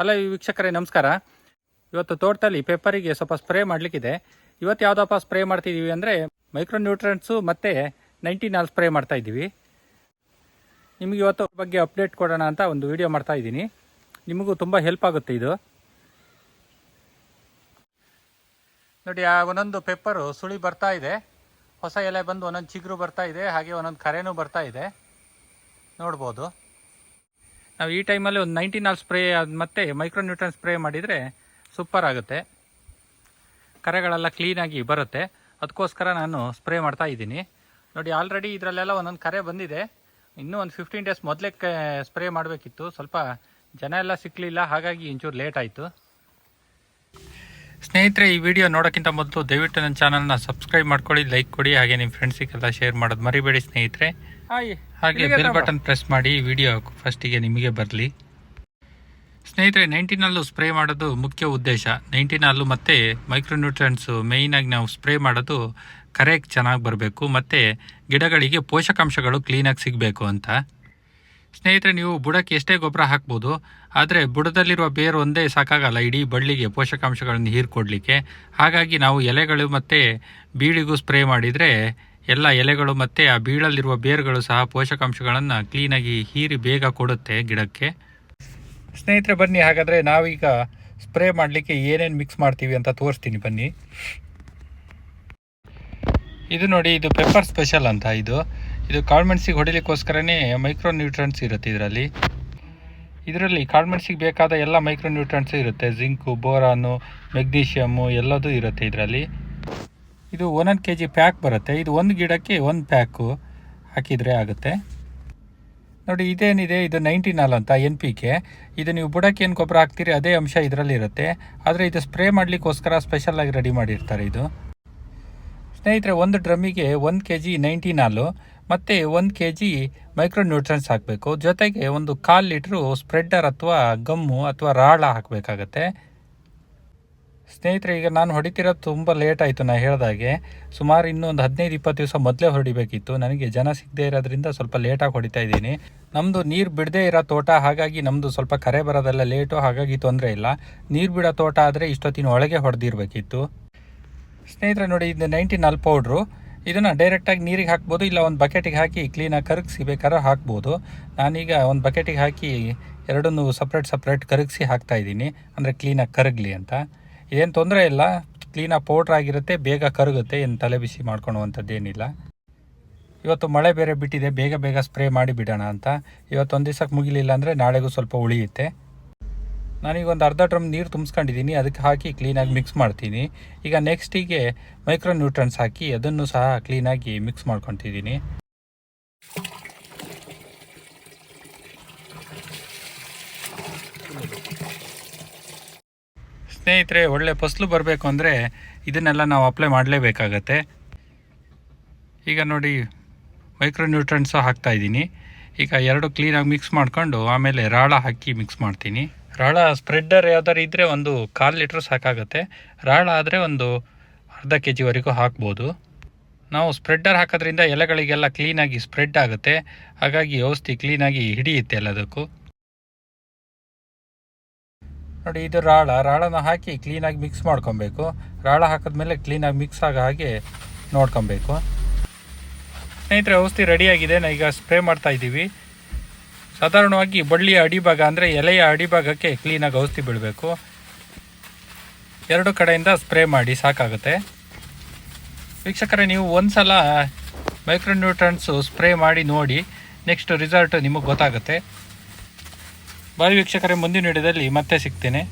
Hello ವೀಕ್ಷಕರೇ, ನಮಸ್ಕಾರ. ಇವತ್ತು ತೋಟದಲ್ಲಿ ಪೇಪರಿಗೆ ಸ್ವಲ್ಪ ಸ್ಪ್ರೇ ಮಾಡಲಿಕ್ಕಿದೆ. ಇವತ್ತು ಯಾವುದಪ್ಪ ಸ್ಪ್ರೇ ಮಾಡ್ತಿದ್ದೀವಿ ಅಂದರೆ ಮೈಕ್ರೋ ನ್ಯೂಟ್ರೆಂಟ್ಸು ಮತ್ತು ನೈಂಟಿ ನಾಲ್ ಸ್ಪ್ರೇ ಮಾಡ್ತಾ ಇದ್ದೀವಿ. ನಿಮಗೆ ಇವತ್ತು ಬಗ್ಗೆ ಅಪ್ಡೇಟ್ ಕೊಡೋಣ ಅಂತ ಒಂದು ವಿಡಿಯೋ ಮಾಡ್ತಾ ಇದ್ದೀನಿ. ನಿಮಗೂ ತುಂಬ ಹೆಲ್ಪ್ ಆಗುತ್ತೆ ಇದು. ನೋಡಿ, ಆ ಒಂದೊಂದು ಪೇಪರು ಸುಳಿ ಬರ್ತಾ ಇದೆ. ಹೊಸ ಎಲೆ ಬಂದು ಒಂದೊಂದು ಚಿಗುರು ಬರ್ತಾ ಇದೆ, ಹಾಗೆ ಒಂದೊಂದು ಕರೆನೂ ಬರ್ತಾ ಇದೆ. ನೋಡ್ಬೋದು. ನಾವು ಈ ಟೈಮಲ್ಲಿ ಒಂದು ನೈಂಟಿ ಆಲ್ ಸ್ಪ್ರೇ ಮತ್ತು ಮೈಕ್ರೋ ನ್ಯೂಟ್ರನ್ ಸ್ಪ್ರೇ ಮಾಡಿದರೆ ಸೂಪರ್ ಆಗುತ್ತೆ. ಕರೆಗಳೆಲ್ಲ ಕ್ಲೀನಾಗಿ ಬರುತ್ತೆ. ಅದಕ್ಕೋಸ್ಕರ ನಾನು ಸ್ಪ್ರೇ ಮಾಡ್ತಾ ಇದ್ದೀನಿ. ನೋಡಿ ಆಲ್ರೆಡಿ ಇದರಲ್ಲೆಲ್ಲ ಒಂದೊಂದು ಕರೆ ಬಂದಿದೆ. ಇನ್ನೂ ಒಂದು ಫಿಫ್ಟೀನ್ ಡೇಸ್ ಮೊದಲೇ ಸ್ಪ್ರೇ ಮಾಡಬೇಕಿತ್ತು. ಸ್ವಲ್ಪ ಜನ ಎಲ್ಲ ಸಿಕ್ಕಲಿಲ್ಲ ಹಾಗಾಗಿ ಇಂಚೂರು ಲೇಟ್ ಆಯಿತು. ಸ್ನೇಹಿತರೆ ಈ ವಿಡಿಯೋ ನೋಡೋಕ್ಕಿಂತ ಮೊದಲು ದಯವಿಟ್ಟು ನನ್ನ ಚಾನಲ್ನ ಸಬ್ಸ್ಕ್ರೈಬ್ ಮಾಡ್ಕೊಳ್ಳಿ ಲೈಕ್ ಕೊಡಿ ಹಾಗೆ ನಿಮ್ಮ ಫ್ರೆಂಡ್ಸಿಗೆಲ್ಲ ಶೇರ್ ಮಾಡೋದು ಮರಿಬೇಡಿ ಸ್ನೇಹಿತರೆ. ಹಾಗೆ ಬೆಲ್ ಬಟನ್ ಪ್ರೆಸ್ ಮಾಡಿ ವಿಡಿಯೋ ಫಸ್ಟಿಗೆ ನಿಮಗೆ ಬರಲಿ. ಸ್ನೇಹಿತರೆ ನೈಂಟಿನಲ್ಲೂ ಸ್ಪ್ರೇ ಮಾಡೋದು ಮುಖ್ಯ ಉದ್ದೇಶ. ನೈಂಟಿನಲ್ಲೂ ಮತ್ತು ಮೈಕ್ರೋನ್ಯೂಟ್ರೆಂಟ್ಸು ಮೇಯ್ನಾಗಿ ನಾವು ಸ್ಪ್ರೇ ಮಾಡೋದು ಕರೆಕ್ಟ್ ಚೆನ್ನಾಗಿ ಬರಬೇಕು. ಮತ್ತು ಗಿಡಗಳಿಗೆ ಪೋಷಕಾಂಶಗಳು ಕ್ಲೀನಾಗಿ ಸಿಗಬೇಕು ಅಂತ. ಸ್ನೇಹಿತರೆ, ನೀವು ಬುಡಕ್ಕೆ ಎಷ್ಟೇ ಗೊಬ್ಬರ ಹಾಕ್ಬೋದು, ಆದರೆ ಬುಡದಲ್ಲಿರುವ ಬೇರು ಒಂದೇ ಸಾಕಾಗಲ್ಲ. ಇಡೀ ಬಳ್ಳಿಗೆ ಪೋಷಕಾಂಶಗಳನ್ನು ಹೀರ್ಕೊಡ್ಲಿಕ್ಕೆ ಹಾಗಾಗಿ ನಾವು ಎಲೆಗಳು ಮತ್ತು ಬೀಳಿಗೂ ಸ್ಪ್ರೇ ಮಾಡಿದರೆ, ಎಲ್ಲ ಎಲೆಗಳು ಮತ್ತು ಆ ಬೀಳಲ್ಲಿರುವ ಬೇರುಗಳು ಸಹ ಪೋಷಕಾಂಶಗಳನ್ನು ಕ್ಲೀನಾಗಿ ಹೀರಿ ಬೇಗ ಕೊಡುತ್ತೆ ಗಿಡಕ್ಕೆ. ಸ್ನೇಹಿತರೆ, ಬನ್ನಿ. ಹಾಗಾದರೆ ನಾವೀಗ ಸ್ಪ್ರೇ ಮಾಡಲಿಕ್ಕೆ ಏನೇನು ಮಿಕ್ಸ್ ಮಾಡ್ತೀವಿ ಅಂತ ತೋರಿಸ್ತೀನಿ. ಬನ್ನಿ. ಇದು ನೋಡಿ, ಇದು ಪೆಪ್ಪರ್ ಸ್ಪೆಷಲ್ ಅಂತ ಇದು. ಇದು ಕಾಳುಮೆಣಸಿಗೆ ಹೊಡಿಲಿಕ್ಕೋಸ್ಕರನೇ ಮೈಕ್ರೋ ನ್ಯೂಟ್ರೆಂಟ್ಸ್ ಇರುತ್ತೆ ಇದರಲ್ಲಿ. ಇದರಲ್ಲಿ ಕಾಳುಮೆಣಸಿಗೆ ಬೇಕಾದ ಎಲ್ಲ ಮೈಕ್ರೋ ನ್ಯೂಟ್ರೆಂಟ್ಸ್ ಇರುತ್ತೆ. ಜಿಂಕು ಬೋರಾನು ಮೆಗ್ನೀಷಿಯಮ್ಮು ಎಲ್ಲದೂ ಇರುತ್ತೆ ಇದರಲ್ಲಿ. ಇದು ಒಂದೊಂದು ಕೆ ಜಿ ಪ್ಯಾಕ್ ಬರುತ್ತೆ. ಇದು ಒಂದು ಗಿಡಕ್ಕೆ ಒಂದು ಪ್ಯಾಕು ಹಾಕಿದರೆ ಆಗುತ್ತೆ. ನೋಡಿ, ಇದೇನಿದೆ? ಇದು ನೈಂಟಿ ನಾಲ್ ಅಂತ ಎನ್ ಪಿ ಕೆ ಇದು ನೀವು ಬುಡಕ್ಕೆ ಏನು ಗೊಬ್ಬರ ಹಾಕ್ತೀರಿ, ಅದೇ ಅಂಶ ಇದರಲ್ಲಿ ಇರುತ್ತೆ. ಆದರೆ ಇದು ಸ್ಪ್ರೇ ಮಾಡಲಿಕ್ಕೋಸ್ಕರ ಸ್ಪೆಷಲಾಗಿ ರೆಡಿ ಮಾಡಿರ್ತಾರೆ ಇದು. ಸ್ನೇಹಿತರೆ, ಒಂದು ಡ್ರಮ್ಮಿಗೆ ಒಂದು ಕೆ ಜಿ ನೈಂಟಿ ನಾಲು ಮತ್ತು ಒಂದು ಕೆ ಜಿ ಮೈಕ್ರೋನ್ಯೂಟ್ರಿಯನ್ಸ್ ಹಾಕಬೇಕು. ಜೊತೆಗೆ ಒಂದು ಕಾಲು ಲೀಟ್ರು ಸ್ಪ್ರೆಡ್ಡರ್ ಅಥವಾ ಗಮ್ಮು ಅಥವಾ ರಾಳ ಹಾಕಬೇಕಾಗತ್ತೆ. ಸ್ನೇಹಿತರೆ, ಈಗ ನಾನು ಹೊಡಿತಿರೋದು ತುಂಬ ಲೇಟ್ ಆಯಿತು ನಾನು ಹೇಳ್ದಾಗೆ. ಸುಮಾರು ಇನ್ನೊಂದು ಹದಿನೈದು, ಇಪ್ಪತ್ತು ದಿವಸ ಮೊದಲೇ ಹೊಡಿಬೇಕಿತ್ತು. ನನಗೆ ಜನ ಸಿಗದೇ ಇರೋದ್ರಿಂದ ಸ್ವಲ್ಪ ಲೇಟಾಗಿ ಹೊಡಿತಾ ಇದ್ದೀನಿ. ನಮ್ಮದು ನೀರು ಬಿಡದೇ ಇರೋ ತೋಟ, ಹಾಗಾಗಿ ನಮ್ಮದು ಸ್ವಲ್ಪ ಕರೆ ಬರೋದೆಲ್ಲ ಲೇಟು ಹಾಗಾಗಿ ತೊಂದರೆ ಇಲ್ಲ. ನೀರು ಬಿಡೋ ತೋಟ ಆದರೆ ಇಷ್ಟೊತ್ತಿನ ಒಳಗೆ ಹೊಡೆದಿರಬೇಕಿತ್ತು. ಸ್ನೇಹಿತರೆ, ನೋಡಿ, ಇದು ನೈಂಟಿ ನಾಲ್ಕು ಪೌಡ್ರು ಇದನ್ನು ಡೈರೆಕ್ಟಾಗಿ ನೀರಿಗೆ ಹಾಕ್ಬೋದು, ಇಲ್ಲ ಒಂದು ಬಕೆಟಿಗೆ ಹಾಕಿ ಕ್ಲೀನಾಗಿ ಕರಗಿಸಿ ಬೇಕಾದ್ರೆ ಹಾಕ್ಬೋದು. ನಾನೀಗ ಒಂದು ಬಕೆಟಿಗೆ ಹಾಕಿ ಎರಡನ್ನೂ ಸಪ್ರೇಟ್ ಸಪ್ರೇಟ್ ಕರಗಿಸಿ ಹಾಕ್ತಾ ಇದ್ದೀನಿ. ಅಂದರೆ ಕ್ಲೀನಾಗಿ ಕರಗಲಿ ಅಂತ. ಏನು ತೊಂದರೆ ಇಲ್ಲ. ಕ್ಲೀನಾಗಿ ಪೌಡ್ರ್ ಆಗಿರುತ್ತೆ, ಬೇಗ ಕರಗುತ್ತೆ, ಏನು ತಲೆ ಬಿಸಿ ಮಾಡ್ಕೊಳುವಂಥದ್ದೇನಿಲ್ಲ. ಇವತ್ತು ಮಳೆ ಬೇರೆ ಬಿಟ್ಟಿದೆ, ಬೇಗ ಬೇಗ ಸ್ಪ್ರೇ ಮಾಡಿ ಬಿಡೋಣ ಅಂತ. ಇವತ್ತೊಂದು ದಿವ್ಸಕ್ಕೆ ಮುಗಿಲಿಲ್ಲ ಅಂದರೆ ನಾಳೆಗೂ ಸ್ವಲ್ಪ ಉಳಿಯುತ್ತೆ. ನಾನೀಗ ಒಂದು ಅರ್ಧ ಡ್ರಮ್ ನೀರು ತುಂಬಿಸ್ಕೊಂಡಿದ್ದೀನಿ, ಅದಕ್ಕೆ ಹಾಕಿ ಕ್ಲೀನಾಗಿ ಮಿಕ್ಸ್ ಮಾಡ್ತೀನಿ. ಈಗ ನೆಕ್ಸ್ಟಿಗೆ ಮೈಕ್ರೋ ನ್ಯೂಟ್ರನ್ಸ್ ಹಾಕಿ ಅದನ್ನು ಸಹ ಕ್ಲೀನಾಗಿ ಮಿಕ್ಸ್ ಮಾಡ್ಕೊತಿದ್ದೀನಿ ಸ್ನೇಹಿತರೆ, ಒಳ್ಳೆ ಫಸಲು ಬರಬೇಕು ಅಂದರೆ ಇದನ್ನೆಲ್ಲ ನಾವು ಅಪ್ಲೈ ಮಾಡಲೇಬೇಕಾಗತ್ತೆ. ಈಗ ನೋಡಿ ಮೈಕ್ರೋ ನ್ಯೂಟ್ರೆಂಟ್ಸು ಹಾಕ್ತಾ ಇದ್ದೀನಿ. ಈಗ ಎರಡು ಕ್ಲೀನಾಗಿ ಮಿಕ್ಸ್ ಮಾಡಿಕೊಂಡು ಆಮೇಲೆ ರಾಳ ಹಾಕಿ ಮಿಕ್ಸ್ ಮಾಡ್ತೀನಿ. ರಾಳ ಸ್ಪ್ರೆಡ್ಡರ್ ಯಾವ್ದಾದ್ರು ಇದ್ದರೆ ಒಂದು ಕಾಲು ಲೀಟ್ರ್ ಸಾಕಾಗುತ್ತೆ. ರಾಳ ಆದರೆ ಒಂದು ಅರ್ಧ ಕೆ ಜಿವರೆಗೂ ಹಾಕ್ಬೋದು. ನಾವು ಸ್ಪ್ರೆಡ್ಡರ್ ಹಾಕೋದ್ರಿಂದ ಎಲೆಗಳಿಗೆಲ್ಲ ಕ್ಲೀನಾಗಿ ಸ್ಪ್ರೆಡ್ ಆಗುತ್ತೆ. ಹಾಗಾಗಿ ಔಷಧಿ ಕ್ಲೀನಾಗಿ ಹಿಡಿಯುತ್ತೆ ಎಲ್ಲದಕ್ಕೂ ನೋಡಿ, ಇದು ರಾಳ. ರಾಳನ ಹಾಕಿ ಕ್ಲೀನಾಗಿ ಮಿಕ್ಸ್ ಮಾಡ್ಕೊಬೇಕು. ರಾಳ ಹಾಕಿದ್ಮೇಲೆ ಕ್ಲೀನಾಗಿ ಮಿಕ್ಸ್ ಆಗೋ ಹಾಗೆ ನೋಡ್ಕೊಬೇಕು. ಸ್ನೇಹಿತರೆ, ಔಷಧಿ ರೆಡಿಯಾಗಿದೆ ನಾ ಈಗ ಸ್ಪ್ರೇ ಮಾಡ್ತಾ ಇದ್ದೀವಿ ಸಾಧಾರಣವಾಗಿ ಬಳ್ಳಿಯ ಅಡಿಭಾಗ ಅಂದರೆ ಎಲೆಯ ಅಡಿಭಾಗಕ್ಕೆ ಕ್ಲೀನಾಗಿ ಔಷಧಿ ಬೀಳಬೇಕು. ಎರಡು ಕಡೆಯಿಂದ ಸ್ಪ್ರೇ ಮಾಡಿ ಸಾಕಾಗುತ್ತೆ. ವೀಕ್ಷಕರೇ, ನೀವು ಒಂದು ಸಲ ಮೈಕ್ರೋನ್ಯೂಟ್ರನ್ಸು ಸ್ಪ್ರೇ ಮಾಡಿ ನೋಡಿ ನೆಕ್ಸ್ಟ್ ರಿಸಲ್ಟ್ ನಿಮಗೆ ಗೊತ್ತಾಗುತ್ತೆ. ಬಾರಿ ವೀಕ್ಷಕರೇ, ಮುಂದಿನ ಹಿಡಿದಲ್ಲಿ ಮತ್ತೆ ಸಿಗ್ತೇನೆ.